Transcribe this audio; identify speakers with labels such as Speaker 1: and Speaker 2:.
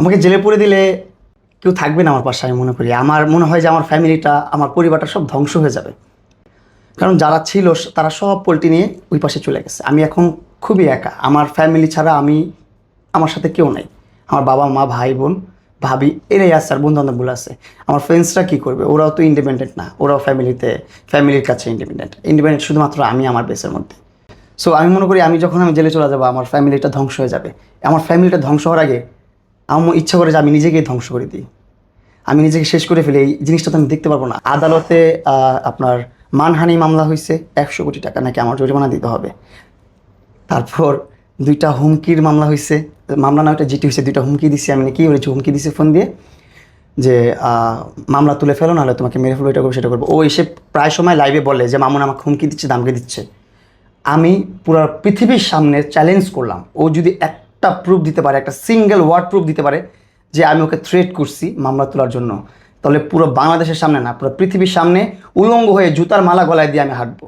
Speaker 1: আমাকে জেলে পড়ে দিলে কেউ থাকবে না আমার পাশে, আমি মনে করি। আমার মনে হয় যে আমার ফ্যামিলিটা, আমার পরিবারটা সব ধ্বংস হয়ে যাবে। কারণ যারা ছিল, তারা সব পোলট্রি নিয়ে ওই পাশে চলে গেছে। আমি এখন খুবই একা। আমার ফ্যামিলি ছাড়া আমি, আমার সাথে কেউ নাই। আমার বাবা, মা, ভাই, বোন, ভাবি, এরাই আছে আর বন্ধু বান্ধবগুলো আছে। আমার ফ্রেন্ডসরা কী করবে? ওরাও তো ইন্ডিপেন্ডেন্ট না। ওরাও ফ্যামিলিতে ফ্যামিলির কাছে ইন্ডিপেন্ডেন্ট ইন্ডিপেন্ডেন্ট শুধুমাত্র আমি আমার বেসের মধ্যে। সো আমি মনে করি আমি যখন আমি জেলে চলে যাব, আমার ফ্যামিলিটা ধ্বংস হয়ে যাবে। আমার ফ্যামিলিটা ধ্বংস হওয়ার আগে আমার ইচ্ছা করে যে আমি নিজেকেই ধ্বংস করে দিই। আমি নিজেকে শেষ করে ফেলি, এই জিনিসটা তো আমি দেখতে পারব না। আদালতে আপনার মানহানি মামলা হয়েছে একশো কোটি টাকা নাকি আমার জরিমানা দিতে হবে। তারপর দুইটা হুমকির মামলা হয়েছে মামলা না ওটা জিটি হয়েছে দুইটা হুমকি দিছি আমি, কি হয়েছে হুমকি দিছি ফোন দিয়ে, যে মামলা তুলে ফেলো, নাহলে তোমাকে মেরে ফেলো, এটা করব, সেটা করব। ও এসে প্রায় সময় লাইভে বলে যে, মামুন আমাকে হুমকি দিচ্ছে দামকে দিচ্ছে। আমি পুরো পৃথিবীর সামনে চ্যালেঞ্জ করলাম। ও যদি একটা প্রুফ দিতে পারে, একটা সিঙ্গেল ওয়ার্ড প্রুফ দিতে পারে যে আমি ওকে থ্রেট করছি মামলা তোলার জন্য। তাহলে পুরো বাংলাদেশের সামনে না, পুরো পৃথিবীর সামনে উলঙ্গ হয়ে জুতার মালা গলায় দিয়ে আমি হাঁটবো।